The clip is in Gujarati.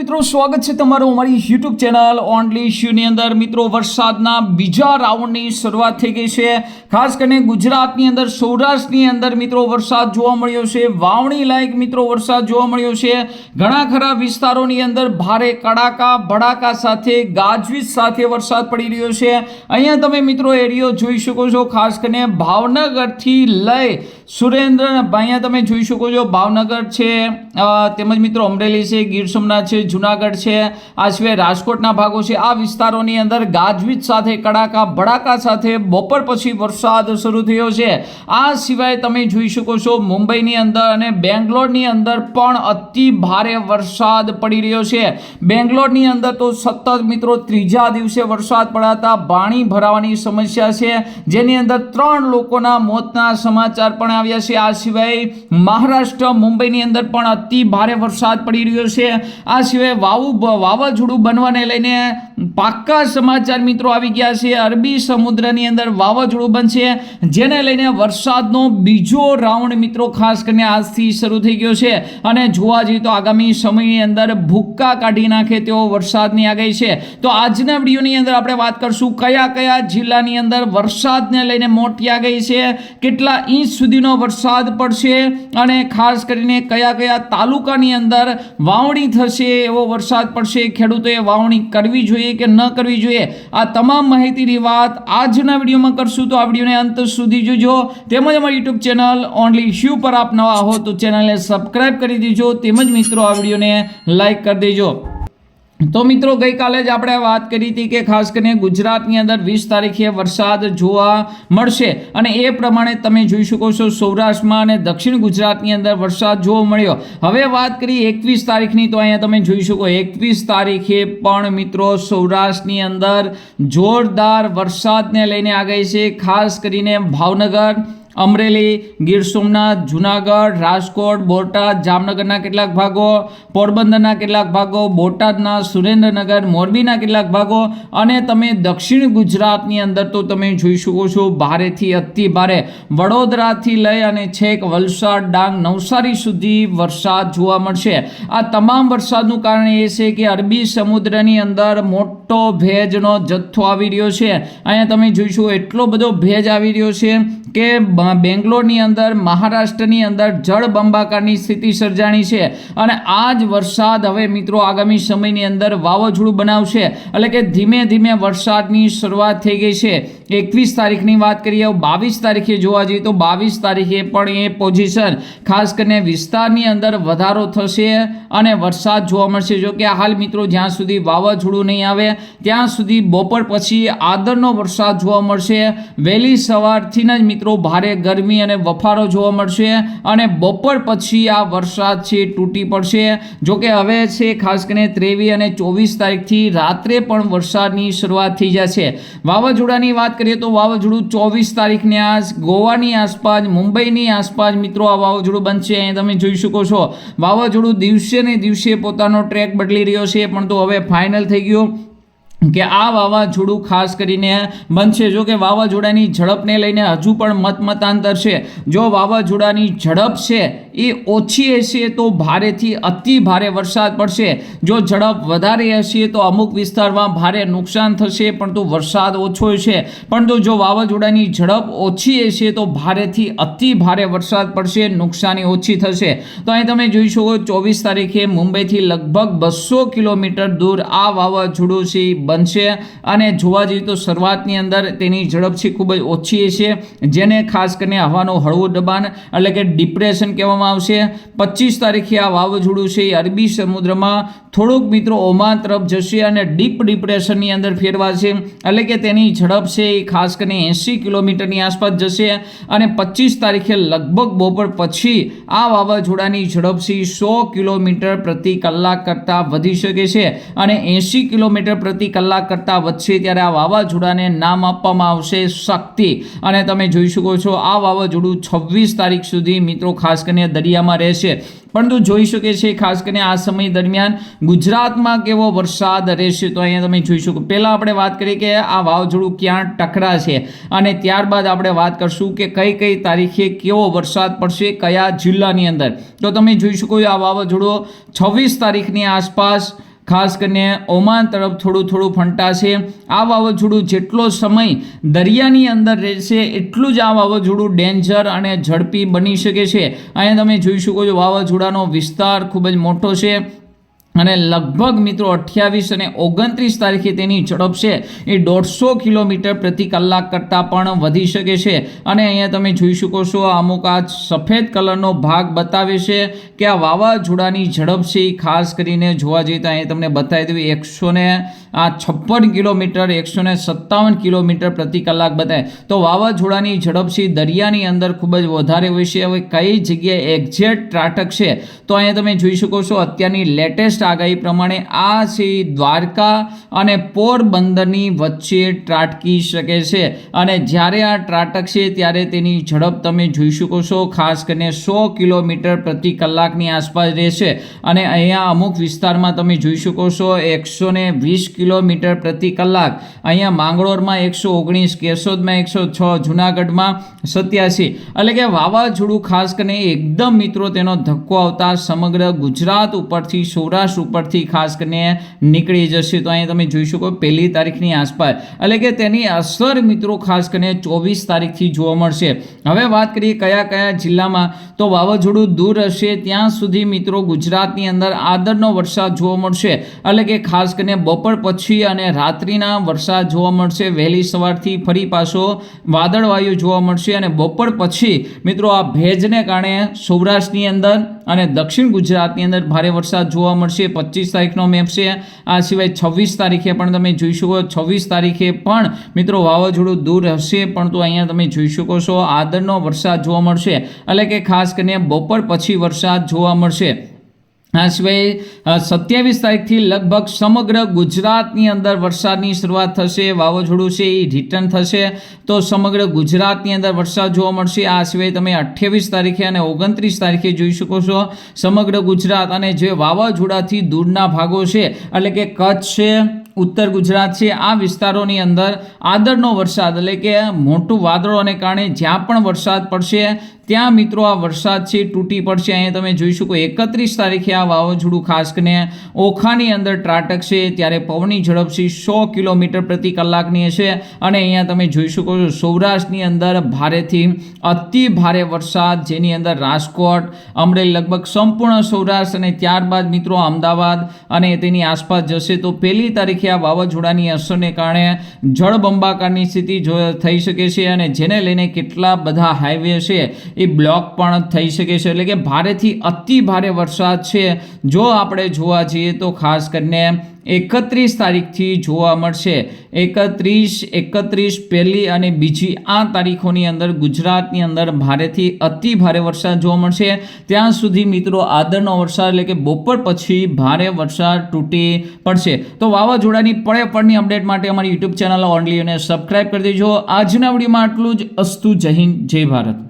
મિત્રો, સ્વાગત છે તમારું અમારી યુટ્યુબ ચેનલ ઓનલી ઇશ્યુની અંદર. મિત્રો, વરસાદના બીજા રાઉન્ડની શરૂઆત થઈ ગઈ છે. ખાસ કરીને ગુજરાતની અંદર, સૌરાષ્ટ્રની અંદર મિત્રો વરસાદ જોવા મળ્યો છે. વાવણી લાયક મિત્રો વરસાદ જોવા મળ્યો છે. ઘણા ખરા વિસ્તારોની અંદર ભારે કડાકા, ભડાકા સાથે, ગાજવીજ સાથે વરસાદ પડી રહ્યો છે. અહીંયા તમે મિત્રો એરિયો જોઈ શકો છો. ખાસ કરીને ભાવનગરથી લઈ સુરેન્દ્ર, અહીંયા તમે જોઈ શકો છો. ભાવનગર છે તેમજ મિત્રો અમરેલી છે, ગીર સોમનાથ છે જુનાગઢ છે. આ સિવાય રાજકોટના ભાગો છે. આ વિસ્તારોની અંદર ગાજવીજ સાથે, કડાકા ભડાકા સાથે બપોર પછી વરસાદ શરૂ થયો છે. આ સિવાય તમે જોઈ શકો છો, મુંબઈની અંદર અને બેંગ્લોરની અંદર પણ અતિ ભારે વરસાદ પડી રહ્યો છે. બેંગ્લોરની અંદર તો સતત મિત્રો ત્રીજા દિવસે વરસાદ પડાતા પાણી ભરાવાની સમસ્યા છે. જેની અંદર ત્રણ લોકોના મોતના સમાચાર પણ આવ્યા છે. આ સિવાય મહારાષ્ટ્ર, મુંબઈની અંદર પણ અતિ ભારે વરસાદ પડી રહ્યો છે. આ સિવાય વાવું વાવાઝોડું બનવાને લઈને પાક્કા સમાચાર મિત્રો આવી ગયા છે. અરબી સમુદ્રની અંદર વાવાઝોડું બનશે, જેને લઈને વરસાદનો બીજો રાઉન્ડ મિત્રો ખાસ કરીને આજથી શરૂ થઈ ગયો છે. અને જોવા જઈએ તો આગામી સમયની અંદર ભૂક્કા કાઢી નાખે તેવો વરસાદની આગાહી છે. તો આજના વિડીયોની અંદર આપણે વાત કરશું કયા કયા જિલ્લાની અંદર વરસાદને લઈને મોટી આગાહી છે, કેટલા ઇંચ સુધીનો વરસાદ પડશે અને ખાસ કરીને કયા કયા તાલુકાની અંદર વાવણી થશે એવો વરસાદ પડશે, ખેડૂતોએ વાવણી કરવી જોઈએ કે ન કરવી જોઈએ? આ તમામ માહિતીની વાત આજના વિડીયોમાં કરશું. તો આ વિડીયોને અંત સુધી જોજો. તેમજ અમારી યુટ્યુબ ચેનલ ઓનલી ઇશ્યુ પર આપ નવા હો તો ચેનલને સબસ્ક્રાઈબ કરી દેજો. તેમજ મિત્રો, આ વિડીયોને લાઈક કરી દેજો. તો મિત્રો, ગઈકાલે જ આપણે વાત કરી હતી કે ખાસ કરીને ગુજરાતની અંદર વીસ તારીખે વરસાદ જોવા મળશે. અને એ પ્રમાણે તમે જોઈ શકો છો, સૌરાષ્ટ્રમાં અને દક્ષિણ ગુજરાતની અંદર વરસાદ જોવા મળ્યો. હવે વાત કરી એકવીસ તારીખની, તો અહીંયા તમે જોઈ શકો એકવીસ તારીખે પણ મિત્રો, સૌરાષ્ટ્રની અંદર જોરદાર વરસાદને લઈને આગાહી છે. ખાસ કરીને ભાવનગર અમરેલી, ગીર સોમનાથ, જુનાગઢ, રાજકોટ, બોટાદ, જામનગરના કેટલાક ભાગો, પોરબંદરના કેટલાક ભાગો, બોટાદના સુરેન્દ્રનગર, મોરબીના કેટલાક ભાગો અને તમે દક્ષિણ ગુજરાતની અંદર તો તમે જોઈ શકો છો ભારેથી અતિ ભારે. વડોદરાથી લઈ અને છેક વલસાડ, ડાંગ, નવસારી સુધી વરસાદ જોવા મળશે. આ તમામ વરસાદનું કારણ એ છે કે અરબી સમુદ્રની અંદર મોટો ભેજનો જથ્થો આવી રહ્યો છે. અહીંયા તમે જોઈશું એટલો બધો ભેજ આવી રહ્યો છે કે બેંગ્લોરની અંદર, મહારાષ્ટ્રની અંદર જળબંબાકારની સ્થિતિ સર્જાણી છે અને આ જ વરસાદ હવે મિત્રો આગામી સમયની અંદર વાવાઝોડું બનાવશે. એટલે કે ધીમે ધીમે વરસાદની શરૂઆત થઈ ગઈ છે. એકવીસ તારીખની વાત કરીએ બાવીસ તારીખે જોવા જઈએ તો બાવીસ તારીખે પણ એ પોઝિશન ખાસ કરીને વિસ્તારની અંદર વધારો થશે અને વરસાદ જોવા મળશે. જો કે હાલ મિત્રો જ્યાં સુધી વાવાઝોડું નહીં આવે, ત્યાં સુધી બપોર પછી આદરનો વરસાદ જોવા મળશે. વહેલી સવારથી જ મિત્રો ભારે ગરમી અને બફારો જોવા મળશે અને બપોર પછી આ વરસાદ છે તૂટી પડશે. જો કે હવે છે, ખાસ કરીને ત્રેવીસ અને ચોવીસ તારીખથી રાત્રે પણ વરસાદની શરૂઆત થઈ જશે. વાવાઝોડાની વાત કરીએ તો વાવાઝોડું ચોવીસ તારીખની આસ ગોવાની આસપાસ, મુંબઈની આસપાસ મિત્રો આ વાવાઝોડું બનશે. અહીં તમે જોઈ શકો છો, વાવાઝોડું દિવસે ને દિવસે પોતાનો ટ્રેક બદલી રહ્યો છે, પણ તો હવે ફાઇનલ થઈ ગયું. કે આ વાવાઝોડું ખાસ કરીને બનશે જો કે વાવાઝોડાની ઝડપને લઈને હજુ પણ મતમતાંતર છે. જો વાવાઝોડાની ઝડપ છે એ ઓછી હશે તો ભારેથી અતિ ભારે વરસાદ પડશે. જો ઝડપ વધારે હશે તો અમુક વિસ્તારમાં ભારે નુકસાન થશે પણ તો વરસાદ ઓછો છે પરંતુ જો વાવાઝોડાની ઝડપ ઓછી હશે તો ભારેથી અતિ ભારે વરસાદ પડશે, નુકસાની ઓછી થશે. તો અહીં તમે જોઈ શકો ચોવીસ તારીખે મુંબઈથી લગભગ બસો કિલોમીટર દૂર આ વાવાઝોડું છે બનશે. અને જોવા જઈએ તો શરૂઆતની અંદર તેની ઝડપ છે ખૂબ જ ઓછી હશે, જેને ખાસ કરીને હવાનું હળવું દબાણ, એટલે કે ડિપ્રેશન કહેવામાં આવશે. પચીસ તારીખે આ વાવાઝોડું છે એ અરબી સમુદ્રમાં. થોડુંક મિત્રો ઓમાન તરફ જશે અને ડીપ ડિપ્રેશનની અંદર ફેરવાશે. એટલે કે તેની ઝડપ છે એ ખાસ કરીને એંસી કિલોમીટરની આસપાસ જશે. અને પચીસ તારીખે લગભગ બપોર પછી આ વાવાઝોડાની ઝડપ છે સો કિલોમીટર પ્રતિ કલાક કરતાં વધી શકે છે. અને એંસી કિલોમીટર પ્રતિ કલાક કરતાં વધશે ત્યારે આ વાવાઝોડાને નામ આપવામાં આવશે શક્તિ. અને તમે જોઈ શકો છો આ વાવાઝોડું છવ્વીસ તારીખ સુધી મિત્રો ખાસ કરીને દરિયામાં રહેશે. પરંતુ જોઈ શકે છે ખાસ કરીને આ સમય દરમિયાન ગુજરાતમાં કેવો વરસાદ રહેશે તો અહીંયા તમે જોઈ શકો. પહેલાં આપણે વાત કરીએ કે આ વાવાઝોડું ક્યાં ટકરાશે અને ત્યારબાદ આપણે વાત કરશું કે કઈ કઈ તારીખે કેવો વરસાદ પડશે કયા જિલ્લાની અંદર. તો તમે જોઈ શકો આ વાવાઝોડું છવ્વીસ તારીખની આસપાસ ખાસ કરીને ઓમાન તરફ થોડું થોડું ફંટાશે. આ વાવાઝોડું જેટલો સમય દરિયાની અંદર રહેશે, એટલું જ આ વાવાઝોડું ડેન્જર અને ઝડપી બની શકે છે. અહીંયા તમે જોઈ શકો છો વાવાઝોડાનો વિસ્તાર ખૂબ જ મોટો છે. અને લગભગ મિત્રો અઠ્યાવીસ અને ઓગણત્રીસ તારીખે તેની ઝડપ છે. એ દોઢસો કિલોમીટર પ્રતિ કલાક કરતાં પણ વધી શકે છે. અને અહીંયા તમે જોઈ શકો છો, અમુક આ સફેદ કલરનો ભાગ બતાવે છે કે આ વાવાઝોડાની ઝડપ છે એ ખાસ કરીને જોવા જઈએ તો અહીંયા તમને બતાવી દેવી એકસો ને, આ છપ્પન કિલોમીટર, એકસો ને સત્તાવન કિલોમીટર પ્રતિ કલાક બતાવે તો વાવાઝોડાની ઝડપ છે દરિયાની અંદર ખૂબ જ વધારે હોય છે. હવે કઈ જગ્યાએ એક્ઝેક્ટ ત્રાટક છે? તો અહીંયા તમે જોઈ શકો છો, અત્યારની લેટેસ્ટ આગાહી પ્રમાણે આ છે દ્વારકા અને પોરબંદરની વચ્ચે ત્રાટકી શકે છે. અને જ્યારે આ ત્રાટક છે, ત્યારે તેની ઝડપ તમે જોઈ શકો છો. ખાસ કરીને સો કિલોમીટર પ્રતિ કલાકની આસપાસ રહેશે. અને અહીંયા અમુક વિસ્તારમાં તમે જોઈ શકો છો એકસો ને વીસ કિલોમીટર પ્રતિ કલાક. અહીંયા માંગરોળમાં એકસો ઓગણીસ, કેશોદમાં એકસો છ, જુનાગઢમાં સત્યાસી. એટલે કે વાવાઝોડું ખાસ કરીને એકદમ મિત્રો તેનો ધક્કો આવતા સમગ્ર ગુજરાત ઉપરથી સૌરાષ્ટ્ર ઉપરથી ખાસ કરીને નીકળી જશે. તો અહીંયા તમે જોઈ શકો પહેલી તારીખની આસપાસ. એટલે કે તેની અસર મિત્રો ખાસ કરીને ચોવીસ તારીખથી જોવા મળશે. હવે વાત કરીએ કયા કયા જિલ્લામાં. તો વાવાઝોડું દૂર હશે ત્યાં સુધી મિત્રો ગુજરાતની અંદર આદરનો વરસાદ જોવા મળશે. એટલે કે ખાસ કરીને બપોર પછી અને રાત્રિના વરસાદ જોવા મળશે. વહેલી સવારથી ફરી પાછો વાદળવાયુ જોવા મળશે અને બપોર પછી મિત્રો આ ભેજને કારણે સૌરાષ્ટ્રની અંદર અને દક્ષિણ ગુજરાતની અંદર ભારે વરસાદ જોવા મળશે. પચીસ તારીખનો મેપ છે. આ સિવાય છવ્વીસ તારીખે પણ તમે જોઈ શકો છવ્વીસ તારીખે પણ મિત્રો વાવાઝોડું દૂર હશે, પણ તો અહીંયા તમે જોઈ શકો છો. આદરનો વરસાદ જોવા મળશે. એટલે કે ખાસ કરીને બપોર પછી વરસાદ જોવા મળશે. આ સિવાય સત્યાવીસ તારીખથી લગભગ સમગ્ર ગુજરાતની અંદર વરસાદની શરૂઆત થશે, વાવાઝોડું છે એ રિટર્ન થશે. તો સમગ્ર ગુજરાતની અંદર વરસાદ જોવા મળશે. આ સિવાય તમે અઠ્યાવીસ તારીખે અને ઓગણત્રીસ તારીખે જોઈ શકો છો, સમગ્ર ગુજરાત અને જે વાવાઝોડાથી દૂરના ભાગો છે, એટલે કે કચ્છ છે, ઉત્તર ગુજરાત છે, આ વિસ્તારોની અંદર આદરનો વરસાદ, એટલે કે મોટું વાદળોને કારણે જ્યાં પણ વરસાદ પડશે ત્યાં મિત્રો આ વરસાદ છે, તૂટી પડશે. અહીંયા તમે જોઈ શકો, એકત્રીસ તારીખે આ વાવાઝોડું ખાસ કરીને ઓખાની અંદર ત્રાટકશે ત્યારે પવનની ઝડપ છે સો કિલોમીટર પ્રતિ કલાકની હશે. અને અહીંયા તમે જોઈ શકો છો, સૌરાષ્ટ્રની અંદર ભારેથી અતિ ભારે વરસાદ, જેની અંદર રાજકોટ, અમરેલી લગભગ સંપૂર્ણ સૌરાષ્ટ્ર અને ત્યારબાદ મિત્રો અમદાવાદ અને તેની આસપાસ જશે. તો પહેલી તારીખે આ વાવાઝોડાની અસરને કારણે જળબંબાકારની સ્થિતિ થઈ શકે છે અને જેને લઈને કેટલા બધા હાઈવે છે એ બ્લોક પણ થઈ શકે છે. એટલે કે ભારેથી અતિ ભારે વરસાદ છે. જો આપણે જોવા જઈએ તો ખાસ કરીને એકત્રીસ તારીખથી જોવા મળશે. એકત્રીસ એકત્રીસ પહેલી અને બીજી આ તારીખોની અંદર ગુજરાતની અંદર ભારેથી અતિ ભારે વરસાદ જોવા મળશે. ત્યાં સુધી મિત્રો આદરનો વરસાદ એટલે કે બપોર પછી ભારે વરસાદ તૂટી પડશે. તો વાવાઝોડાની પડે પડની અપડેટ માટે અમારી યુટ્યુબ ચેનલ ઓનલી અને સબસ્ક્રાઈબ કરી દેજો. આજના વિડીયોમાં આટલું જ. અસ્તુ જય જય ભારત.